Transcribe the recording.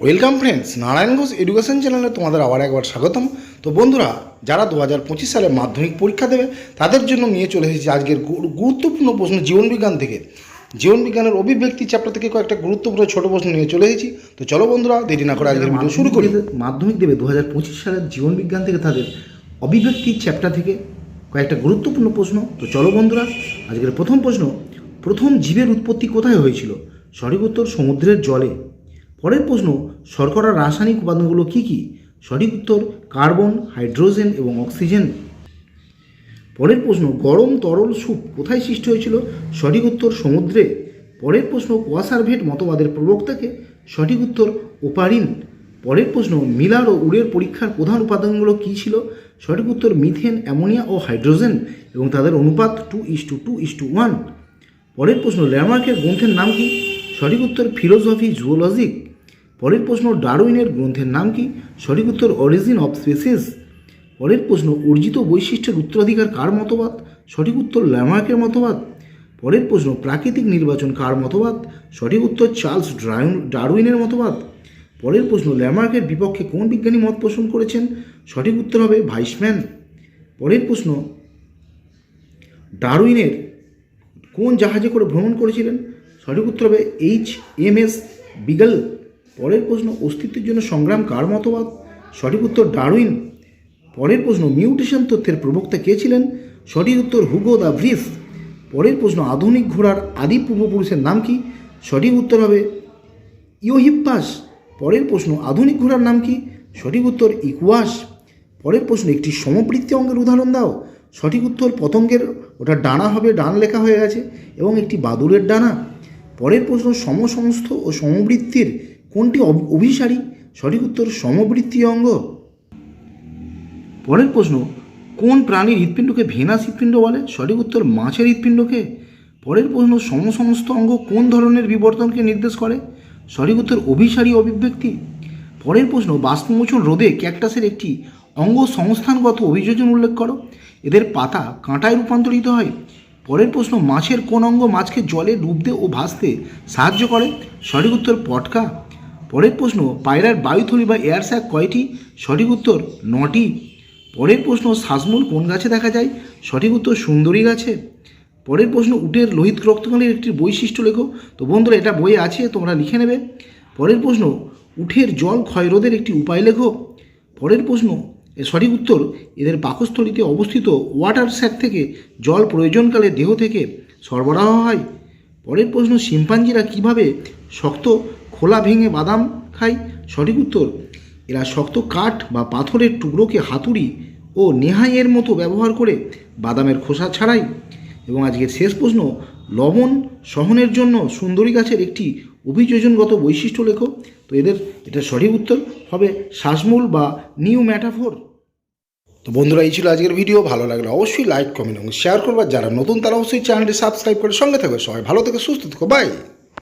Welcome friends, Narayan Ghosh education চ্যানেলে তোমাদের আবার একবার স্বাগতম। তো বন্ধুরা, যারা দু হাজার পঁচিশ সালে মাধ্যমিক পরীক্ষা দেবে, তাদের জন্য নিয়ে চলে এসেছি আজকের গুরুত্বপূর্ণ প্রশ্ন জীবনবিজ্ঞান থেকে। জীবনবিজ্ঞানের অভিব্যক্তি চ্যাপ্টার থেকে কয়েকটা গুরুত্বপূর্ণ ছোট প্রশ্ন নিয়ে চলে এসেছি। তো চলো বন্ধুরা, দেরি না করে আজকের ভিডিও শুরু করি। মাধ্যমিক দেবে দু হাজার পঁচিশ সালের জীবনবিজ্ঞান থেকে তাদের অভিব্যক্তি চ্যাপ্টার থেকে কয়েকটা গুরুত্বপূর্ণ প্রশ্ন। তো চলো বন্ধুরা, আজকের প্রথম প্রশ্ন, প্রথম জীবের উৎপত্তি কোথায় হয়েছিল? সঠিক উত্তর সমুদ্রের জলে। পরের প্রশ্ন, শর্করার রাসায়নিক উপাদানগুলো কী কী? সঠিক উত্তর, কার্বন, হাইড্রোজেন এবং অক্সিজেন। পরের প্রশ্ন, গরম তরল স্যুপ কোথায় সৃষ্টি হয়েছিল? সঠিক উত্তর, সমুদ্রে। পরের প্রশ্ন কোয়াসারভেট মতবাদের প্রবক্তাকে। সঠিক উত্তর, ওপারিন। পরের প্রশ্ন, মিলার ও উড়ের পরীক্ষার প্রধান উপাদানগুলো কী ছিল? সঠিক উত্তর, মিথেন, অ্যামোনিয়া ও হাইড্রোজেন এবং তাদের অনুপাত two is to two is to one. পরের প্রশ্ন, ল্যামার্কের গ্রন্থের নাম কি? সঠিক উত্তর, ফিলোসফি জুওলজিক। পরের প্রশ্ন, ডারউইনের গ্রন্থের নাম কি? সঠিক উত্তর, অরিজিন অফ স্পেসিস। পরের প্রশ্ন, অর্জিত বৈশিষ্ট্যের উত্তরাধিকার কার মতবাদ? সঠিক উত্তর, ল্যামার্কের মতবাদ। পরের প্রশ্ন, প্রাকৃতিক নির্বাচন কার মতবাদ? সঠিক উত্তর, চার্লস ডারউইনের মতবাদ। পরের প্রশ্ন, ল্যামার্কের বিপক্ষে কোন বিজ্ঞানী মত পোষণ করেছেন? সঠিক উত্তর হবে ভাইসম্যান। পরের প্রশ্ন, ডারউইনের কোন জাহাজে করে ভ্রমণ করেছিলেন? সঠিক উত্তর হবে এইচ এম এস বিগল। পরের প্রশ্ন, অস্তিত্বের জন্য সংগ্রাম কার মতবাদ? সঠিক উত্তর ডারউইন। পরের প্রশ্ন, মিউটেশন তথ্যের প্রবক্তা কে ছিলেন? সঠিক উত্তর হুগো দ্য ভ্রিস পরের প্রশ্ন, আধুনিক ঘোড়ার আদি পূর্বপুরুষের নাম কি? সঠিক উত্তর হবে ইয়োহিপ্পাস পরের প্রশ্ন, আধুনিক ঘোড়ার নাম কি? সঠিক উত্তর ইকুয়াস। পরের প্রশ্ন, একটি সমবৃত্তি অঙ্গের উদাহরণ দাও। সঠিক উত্তর পতঙ্গের, ওটা ডানা হবে, ডান লেখা হয়ে গেছে, এবং একটি বাদুড়ের ডানা। পরের প্রশ্ন সমসমস্ত ও সমবৃত্তির কোনটি অভিসারী? সঠিক উত্তর সমবৃত্তি অঙ্গ। পরের প্রশ্ন, কোন প্রাণীর হৃৎপিণ্ডকে ভেনাস হৃৎপিণ্ড বলে? সঠিক উত্তর মাছের হৃৎপিণ্ডকে। পরের প্রশ্ন, সমসমস্ত অঙ্গ কোন ধরনের বিবর্তনকে নির্দেশ করে? সঠিক উত্তর অভিসারী অভিব্যক্তি। পরের প্রশ্ন বাষ্পমোচন রোধে ক্যাকটাসের একটি অঙ্গ সংস্থানগত অভিযোজন উল্লেখ করো। এদের পাতা কাঁটায় রূপান্তরিত হয়। পরের প্রশ্ন, মাছের কোন অঙ্গ মাছকে জলে ডুবতে ও ভাসতে সাহায্য করে? সঠিক উত্তর পটকা। পরের প্রশ্ন, পায়রার বায়ুথলি বা এয়ার স্যাক কয়টি? সঠিক উত্তর, নটি। পরের প্রশ্ন শ্বাসমূল কোন গাছে দেখা যায়? সঠিক উত্তর, সুন্দরী গাছে। পরের প্রশ্ন, উটের লোহিত রক্তকালীর একটি বৈশিষ্ট্য লেখো। তো বন্ধুরা, এটা বইয়ে আছে, তোমরা লিখে নেবে। পরের প্রশ্ন উঠের জল ক্ষয়রোধের একটি উপায় লেখো। পরের প্রশ্ন সঠিক উত্তর, এদের পাকস্থলিতে অবস্থিত ওয়াটার স্যাক থেকে জল প্রয়োজনকালে দেহ থেকে সরবরাহ হয়। পরের প্রশ্ন, শিম্পাঞ্জিরা কীভাবে শক্ত খোলা ভেঙে বাদাম খায় সঠিক উত্তর, এরা শক্ত কাঠ বা পাথরের টুকরোকে হাতুড়ি ও নেহাইয়ের মতো ব্যবহার করে বাদামের খোসা ছাড়াই। এবং আজকের শেষ প্রশ্ন, লবণ সহনের জন্য সুন্দরী গাছের একটি অভিযোজনগত বৈশিষ্ট্য লেখো। তো এদের, এটা সঠিক উত্তর হবে শ্বাসমূল বা নিউ ম্যাটাফোর তো বন্ধুরা, এই ছিল আজকের ভিডিও। ভালো লাগলে অবশ্যই লাইক, কমেন্ট এবং শেয়ার করবার যারা নতুন, তারা অবশ্যই চ্যানেলটি সাবস্ক্রাইব করে সঙ্গে থাকবে। সবাই ভালো থেকে, সুস্থ থেকো। বাই